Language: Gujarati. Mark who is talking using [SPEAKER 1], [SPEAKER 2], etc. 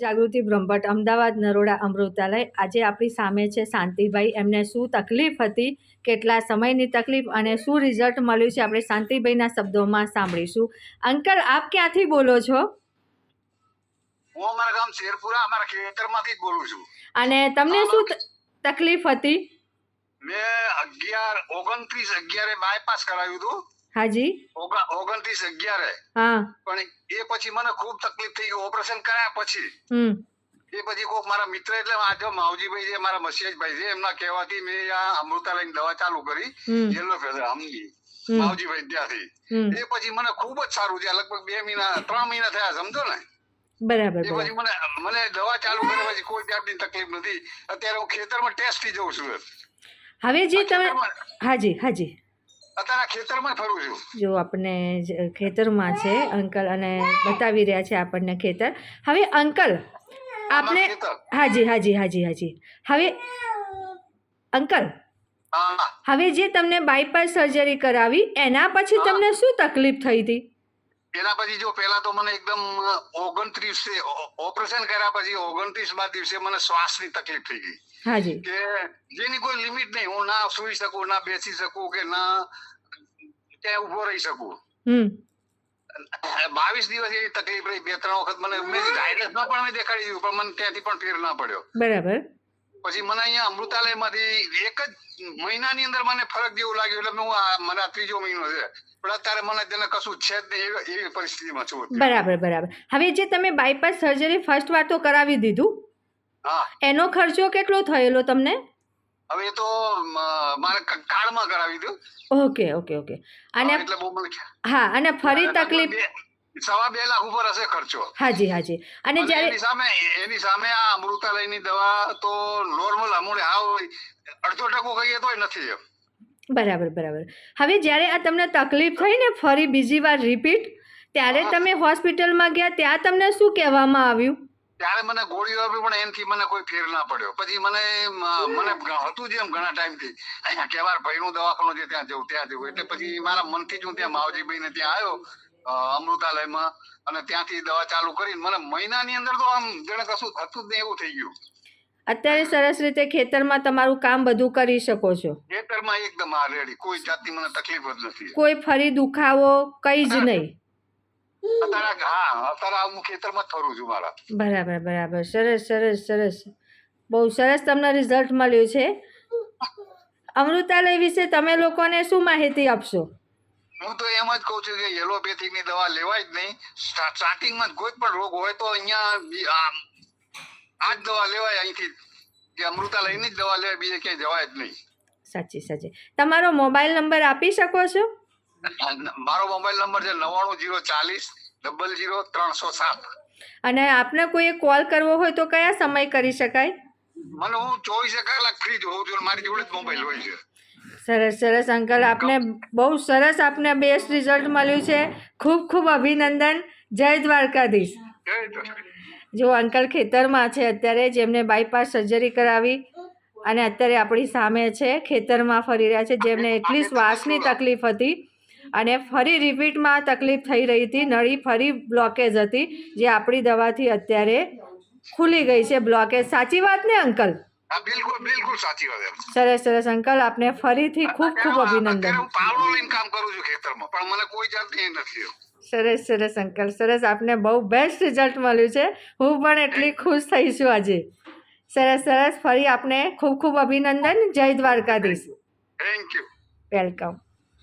[SPEAKER 1] જાગૃતિ બ્રહ્મભટ્ટ અમદાવાદ નરોડા અમૃતાલય. આજે આપણી સામે છે શાંતિભાઈ. એમને શું તકલીફ હતી કેટલા સમયની તકલીફ અને શું રિઝલ્ટ મળ્યું છે આપણે શાંતિભાઈના શબ્દોમાં સાંભળીશું. અંકલ આપ ક્યાંથી બોલો છો?
[SPEAKER 2] હું અમારા ગામ શેરપુરા અમારા ખેતરમાંથી જ બોલું છું.
[SPEAKER 1] અને તમને શું તકલીફ હતી?
[SPEAKER 2] મેં અગિયાર ઓગણત્રીસ અગિયારે બાયપાસ કરાવ્યું હતું.
[SPEAKER 1] હાજી?
[SPEAKER 2] ઓગ- ઓગણત્રીસ અગિયારે.
[SPEAKER 1] હા.
[SPEAKER 2] પણ એ પછી મને ખૂબ તકલીફ થઈ ગઈ. ઓપરેશન કર્યા પછી.
[SPEAKER 1] હમ.
[SPEAKER 2] એ પછી કોક મારા મિત્ર એટલે આજે માવજીભાઈ છે મારા મસીહાજભાઈ છે એમના કહેવાથી મેં આ અમૃતાલયની દવા ચાલુ કરી. યલો ફેધર હમની માવજીભાઈ ત્યાંથી. એ પછી મને ખૂબ જ સારું છે લગભગ બે મહિના ત્રણ મહિના થયા સમજો ને?
[SPEAKER 1] બરાબર
[SPEAKER 2] એ પછી મને મને દવા ચાલુ કર્યા પછી કોઈ જાતની તકલીફ નથી. અત્યારે હું ખેતરમાં ટેસ્ટથી જઉં છું.
[SPEAKER 1] હવે જે તમે હાજી હાજી.
[SPEAKER 2] અત્યારે ખેતરમાં ફરું છું.
[SPEAKER 1] જો આપણે ખેતરમાં છે અંકલ અને બતાવી રહ્યા છે આપણને ખેતર. હવે અંકલ આપણે હાજી હાજી હાજી હાજી. હવે અંકલ હવે જે તમને બાયપાસ સર્જરી કરાવી એના પછી તમને શું તકલીફ થઈ હતી?
[SPEAKER 2] એના પછી જો પેલા તો મને એકદમ ઓગણત્રીસ ઓપરેશન કર્યા પછી ઓગણત્રીસમાં દિવસે મને શ્વાસની તકલીફ થઈ ગઈ. કે જેની કોઈ લિમિટ નહીં હું ના સુઈ શકું ના બેસી શકું કે ના ક્યાંય ઊભો રહી શકું. બાવીસ દિવસ એવી તકલીફ રહી. બે ત્રણ વખત મને ગાઈડન્સમાં પણ મેં દેખાડી દીધું પણ મને ત્યાંથી પણ ફેર ના પડ્યો.
[SPEAKER 1] બરાબર.
[SPEAKER 2] પછી મને અહીંયા અમૃતાલયમાંથી એક જ મહિનાની અંદર મને ફરક જેવું લાગ્યું એટલે હું આ મને ત્રીજો મહિનો છે. પણ અત્યારે મને તેને કશું છે જ નહીં એવી- પરિસ્થિતિમાં છું
[SPEAKER 1] બરાબર બરાબર. હવે જે તમે બાયપાસ સર્જરી ફર્સ્ટ વાર તો કરાવી દીધું
[SPEAKER 2] હા.
[SPEAKER 1] એનો ખર્ચો કેટલો થયેલો તમને?
[SPEAKER 2] હવે તો મારે કાર્ડમાં કરાવી દીધું.
[SPEAKER 1] Okay okay okay. અને
[SPEAKER 2] એટલે બહુ મને
[SPEAKER 1] હા અને ફરી તકલીફ
[SPEAKER 2] સવા બે લાખ ઉપર હશે ખર્ચો.
[SPEAKER 1] હાજી હાજી. અને જ્યારે
[SPEAKER 2] એની સામે એની સામે આ અમૃતાલયની દવા તો નોર્મલ અમૂલ્ય હાવ અડધો ટકો કહીએ તોય નથી એમ.
[SPEAKER 1] બરાબર બરાબર. હવે જ્યારે આ તમને તકલીફ થઈ ને ફરી બીજી વાર રિપીટ ત્યારે તમે હોસ્પિટલમાં ગયા ત્યાં તમને શું કહેવામાં આવ્યું?
[SPEAKER 2] ત્યારે મને ગોળીઓ આપી પણ એનાથી મને કોઈ ફેર ના પડ્યો. પછી મને મને હતું જ એમ ઘણા ટાઈમથી. અહીંયા કેવાર ભાઈનું દવાખાનું છે ત્યાં જવું ત્યાં જવું. એટલે પછી મારા મનથી જ હું ત્યાં માવજીભાઈને ત્યાં આવ્યો. અમૃતાલયમાં અને ત્યાંથી દવા ચાલુ કરીને મને મહિનાની અંદર તો આમ જાણે કશું થતું જ નહીં એવું થઈ ગયું.
[SPEAKER 1] અત્યારે સરસ રીતે ખેતરમાં તમારું કામ બધું કરી શકો છો.
[SPEAKER 2] ખેતરમાં એકદમ આ રેડી. કોઈ જાતની મને તકલીફ જ નથી.
[SPEAKER 1] કોઈ ફરી દુખાવો કંઈ જ નહીં.
[SPEAKER 2] અત્યારે હા અત્યારે હું ખેતરમાં જ ફરું છું મારા.
[SPEAKER 1] બરાબર બરાબર. સરસ સરસ સરસ. બહુ સરસ તમને રિઝલ્ટ મળ્યું છે. અમૃતાલય વિશે તમે લોકોને શું માહિતી આપશો?
[SPEAKER 2] હું તો એમ જ કહું છું કે એલોપેથિકની દવા લેવાય જ નહીં. સ્ટા- સ્ટાર્ટિંગમાં કોઈ પણ રોગ હોય તો અહીંયા આ જ દવા લેવાય અહીંથી. કે અમૃતાલયની જ દવા લેવાય બીજે ક્યાંય જવાય જ નહીં.
[SPEAKER 1] સાચી સાચી. તમારો મોબાઈલ નંબર આપી શકો છો?
[SPEAKER 2] મારો મોબાઈલ નંબર છે નવ્વાણું જીરો ચાલીસ ડબલ જીરો ત્રણસો સાત.
[SPEAKER 1] અને આપને કોઈ કોલ કરવો હોય તો કયા સમય કરી શકાય?
[SPEAKER 2] મને હું ચોવીસે કલાક ફ્રી જ હોઉં છું મારી જોડે જ મોબાઈલ હોય છે.
[SPEAKER 1] સરસ સરસ અંકલ. આપને બહુ સરસ આપને બેસ્ટ રિઝલ્ટ મળ્યું છે. ખૂબ ખૂબ અભિનંદન. જય દ્વારકાધીશ. જો અંકલ ખેતરમાં છે અત્યારે જેમને બાયપાસ સર્જરી કરાવી અને અત્યારે આપણી સામે છે ખેતરમાં ફરી રહ્યા છે જેમને એટલી શ્વાસની તકલીફ હતી અને ફરી રિપીટમાં તકલીફ થઈ રહી હતી નળી ફરી બ્લોકેજ હતી જે આપણી દવાથી અત્યારે ખુલી ગઈ છે બ્લોકેજ સાચી વાત ને અંકલ?
[SPEAKER 2] બિલકુલ બિલકુલ સાચી વાત
[SPEAKER 1] સરસ સરસ અંકલ આપને ફરીથી ખૂબ ખૂબ અભિનંદન.
[SPEAKER 2] હું પાવડો લઈને કામ કરું છું ખેતરમાં પણ મને કોઈ જાતની નથી
[SPEAKER 1] સરસ સરસ અંકલ સરસ આપને બહુ બેસ્ટ રિઝલ્ટ મળ્યું છે. હું પણ એટલી ખુશ થઈ છું આજે. સરસ સરસ ફરી આપને ખૂબ ખૂબ અભિનંદન. જય દ્વારકાધીશ.
[SPEAKER 2] Thank you
[SPEAKER 1] welcome